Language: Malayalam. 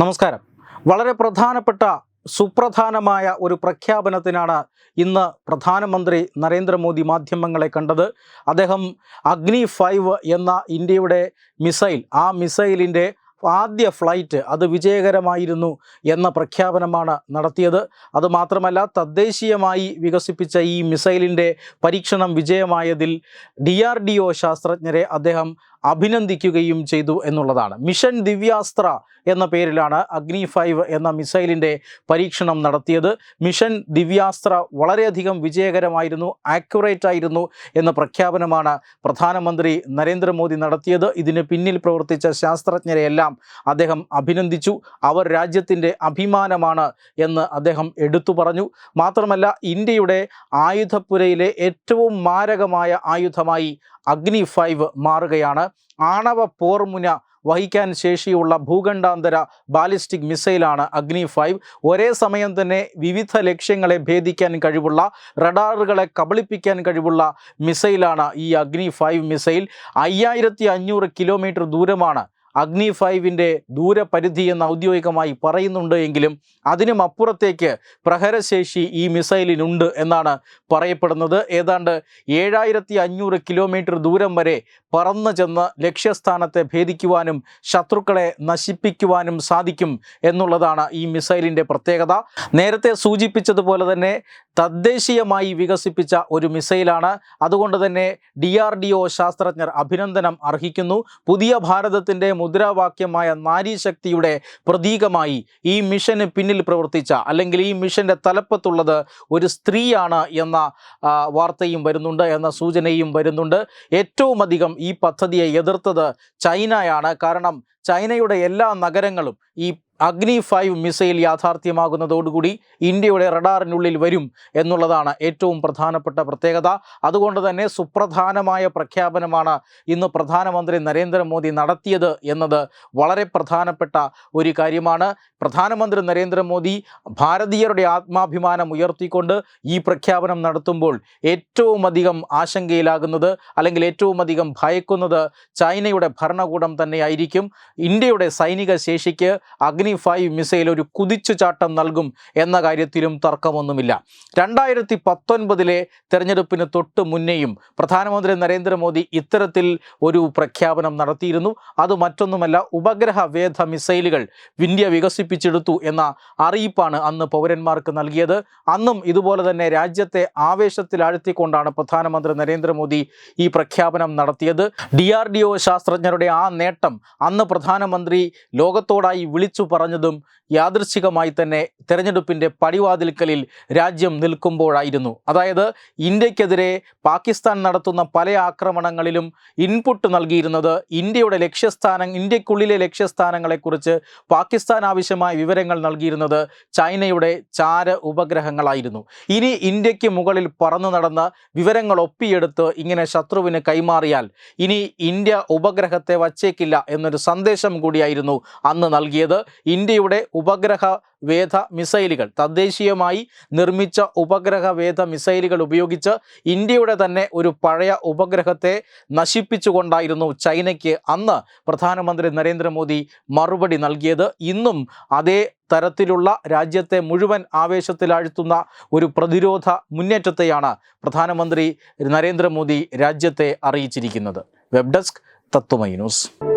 നമസ്കാരം. വളരെ പ്രധാനപ്പെട്ട സുപ്രധാനമായ ഒരു പ്രഖ്യാപനത്തിനാണ് ഇന്ന് പ്രധാനമന്ത്രി നരേന്ദ്രമോദി മാധ്യമങ്ങളെ കണ്ടത്. അദ്ദേഹം അഗ്നി ഫൈവ് എന്ന ഇന്ത്യയുടെ മിസൈൽ ആ മിസൈലിന്റെ ആദ്യ ഫ്ലൈറ്റ് അത് വിജയകരമായിരുന്നു എന്ന പ്രഖ്യാപനമാണ് നടത്തിയത്. അതുമാത്രമല്ല തദ്ദേശീയമായി വികസിപ്പിച്ച ഈ മിസൈലിന്റെ പരീക്ഷണം വിജയമായതിൽ ഡി ആർ ഡി ഒ ശാസ്ത്രജ്ഞരെ അദ്ദേഹം അഭിനന്ദിക്കുകയും ചെയ്തു എന്നുള്ളതാണ്. മിഷൻ ദിവ്യാസ്ത്ര എന്ന പേരിലാണ് അഗ്നി ഫൈവ് എന്ന മിസൈലിന്റെ പരീക്ഷണം നടത്തിയത്. മിഷൻ ദിവ്യാസ്ത്ര വളരെയധികം വിജയകരമായിരുന്നു ആക്യുറേറ്റ് ആയിരുന്നു എന്ന പ്രഖ്യാപനമാണ് പ്രധാനമന്ത്രി നരേന്ദ്രമോദി നടത്തിയത്. ഇതിന് പിന്നിൽ പ്രവർത്തിച്ച ശാസ്ത്രജ്ഞരെയെല്ലാം അദ്ദേഹം അഭിനന്ദിച്ചു. അവർ രാജ്യത്തിന്റെ അഭിമാനമാണ് എന്ന് അദ്ദേഹം എടുത്തു പറഞ്ഞു. മാത്രമല്ല ഇന്ത്യയുടെ ആയുധപ്പുരയിലെ ഏറ്റവും മാരകമായ ആയുധമായി അഗ്നി ഫൈവ് മാറുകയാണ്. ആണവ പോർമുന വഹിക്കാൻ ശേഷിയുള്ള ഭൂഖണ്ഡാന്തര ബാലിസ്റ്റിക് മിസൈലാണ് അഗ്നി ഫൈവ്. ഒരേ സമയം തന്നെ വിവിധ ലക്ഷ്യങ്ങളെ ഭേദിക്കാൻ കഴിവുള്ള റഡാറുകളെ കബളിപ്പിക്കാൻ കഴിവുള്ള മിസൈലാണ് ഈ അഗ്നി ഫൈവ് മിസൈൽ. അയ്യായിരത്തി അഞ്ഞൂറ് കിലോമീറ്റർ ദൂരമാണ് അഗ്നി ഫൈവിന്റെ ദൂരപരിധി എന്ന് ഔദ്യോഗികമായി പറയുന്നുണ്ട് എങ്കിലും അതിനും അപ്പുറത്തേക്ക് പ്രഹരശേഷി ഈ മിസൈലിനുണ്ട് എന്നാണ് പറയപ്പെടുന്നത്. ഏതാണ്ട് ഏഴായിരത്തി അഞ്ഞൂറ് കിലോമീറ്റർ ദൂരം വരെ പറന്നു ചെന്ന് ലക്ഷ്യസ്ഥാനത്തെ ഭേദിക്കുവാനും ശത്രുക്കളെ നശിപ്പിക്കുവാനും സാധിക്കും എന്നുള്ളതാണ് ഈ മിസൈലിന്റെ പ്രത്യേകത. നേരത്തെ സൂചിപ്പിച്ചതുപോലെ തന്നെ തദ്ദേശീയമായി വികസിപ്പിച്ച ഒരു മിസൈലാണ്. അതുകൊണ്ട് തന്നെ ഡി ശാസ്ത്രജ്ഞർ അഭിനന്ദനം അർഹിക്കുന്നു. പുതിയ ഭാരതത്തിന്റെ മുദ്രാവാക്യമായ നാരീശക്തിയുടെ പ്രതീകമായി ഈ മിഷന് പിന്നിൽ പ്രവർത്തിച്ച അല്ലെങ്കിൽ ഈ മിഷന്റെ തലപ്പത്തുള്ളത് ഒരു സ്ത്രീയാണ് എന്ന വാർത്തയും വരുന്നുണ്ട് എന്ന സൂചനയും വരുന്നുണ്ട്. ഏറ്റവും അധികം ഈ പദ്ധതിയെ എതിർത്തത് ചൈനയാണ്. കാരണം ചൈനയുടെ എല്ലാ നഗരങ്ങളും ഈ അഗ്നി ഫൈവ് മിസൈൽ യാഥാർത്ഥ്യമാകുന്നതോടുകൂടി ഇന്ത്യയുടെ റഡാറിനുള്ളിൽ വരും എന്നുള്ളതാണ് ഏറ്റവും പ്രധാനപ്പെട്ട പ്രത്യേകത. അതുകൊണ്ട് തന്നെ സുപ്രധാനമായ പ്രഖ്യാപനമാണ് ഇന്ന് പ്രധാനമന്ത്രി നരേന്ദ്രമോദി നടത്തിയത് എന്നത് വളരെ പ്രധാനപ്പെട്ട ഒരു കാര്യമാണ്. പ്രധാനമന്ത്രി നരേന്ദ്രമോദി ഭാരതീയരുടെ ആത്മാഭിമാനം ഉയർത്തിക്കൊണ്ട് ഈ പ്രഖ്യാപനം നടത്തുമ്പോൾ ഏറ്റവും അധികം ആശങ്കയിലാകുന്നത് അല്ലെങ്കിൽ ഏറ്റവും അധികം ഭയക്കുന്നത് ചൈനയുടെ ഭരണകൂടം തന്നെയായിരിക്കും. ഇന്ത്യയുടെ സൈനിക ശേഷിക്ക് അഗ്നി ഫൈവ് മിസൈൽ ഒരു കുതിച്ചുചാട്ടം നൽകും എന്ന കാര്യത്തിലും തർക്കമൊന്നുമില്ല. രണ്ടായിരത്തി പത്തൊൻപതിലെ തെരഞ്ഞെടുപ്പിന് തൊട്ട് മുന്നേയും പ്രധാനമന്ത്രി നരേന്ദ്രമോദി ഇത്തരത്തിൽ ഒരു പ്രഖ്യാപനം നടത്തിയിരുന്നു. അത് മറ്റൊന്നുമല്ല ഉപഗ്രഹ വേദ മിസൈലുകൾ ഇന്ത്യ വികസിപ്പിച്ചെടുത്തു എന്ന അറിയിപ്പാണ് അന്ന് പൗരന്മാർക്ക് നൽകിയത്. അന്നും ഇതുപോലെ തന്നെ രാജ്യത്തെ ആവേശത്തിലാഴ്ത്തിക്കൊണ്ടാണ് പ്രധാനമന്ത്രി നരേന്ദ്രമോദി ഈ പ്രഖ്യാപനം നടത്തിയത്. ഡി ആർ ഡി ഒ ശാസ്ത്രജ്ഞരുടെ ആ നേട്ടം അന്ന് പ്രധാനമന്ത്രി ലോകത്തോടായി വിളിച്ചു പറഞ്ഞതും യാദൃശ്ചികമായി തന്നെ തെരഞ്ഞെടുപ്പിന്റെ പടിവാതിൽക്കലിൽ രാജ്യം നിൽക്കുമ്പോഴായിരുന്നു. അതായത് ഇന്ത്യക്കെതിരെ പാകിസ്ഥാൻ നടത്തുന്ന പല ആക്രമണങ്ങളിലും ഇൻപുട്ട് നൽകിയിരുന്നത് ഇന്ത്യയുടെ ലക്ഷ്യസ്ഥാനം ഇന്ത്യക്കുള്ളിലെ ലക്ഷ്യസ്ഥാനങ്ങളെക്കുറിച്ച് പാകിസ്ഥാൻ ആവശ്യമായ വിവരങ്ങൾ നൽകിയിരുന്നത് ചൈനയുടെ ചാര ഉപഗ്രഹങ്ങളായിരുന്നു. ഇനി ഇന്ത്യയ്ക്ക് മുകളിൽ പറന്നു നടന്ന വിവരങ്ങൾ ഒപ്പിയെടുത്ത് ഇങ്ങനെ ശത്രുവിന് കൈമാറിയാൽ ഇനി ഇന്ത്യ ഉപഗ്രഹത്തെ വച്ചേക്കില്ല എന്നൊരു സന്ദേശം കൂടിയായിരുന്നു അന്ന് നൽകിയത്. ഇന്ത്യയുടെ ഉപഗ്രഹ വേധ മിസൈലുകൾ തദ്ദേശീയമായി നിർമ്മിച്ച ഉപഗ്രഹ വേധ മിസൈലുകൾ ഉപയോഗിച്ച് ഇന്ത്യയുടെ തന്നെ ഒരു പഴയ ഉപഗ്രഹത്തെ നശിപ്പിച്ചുകൊണ്ടായിരുന്നു ചൈനയ്ക്ക് അന്ന് പ്രധാനമന്ത്രി നരേന്ദ്രമോദി മറുപടി നൽകിയത്. ഇന്നും അതേ തരത്തിലുള്ള രാജ്യത്തെ മുഴുവൻ ആവേശത്തിലാഴ്ത്തുന്ന ഒരു പ്രതിരോധ മുന്നേറ്റത്തെയാണ് പ്രധാനമന്ത്രി നരേന്ദ്രമോദി രാജ്യത്തെ അറിയിച്ചിരിക്കുന്നത്. Web desk Tatwamayi news.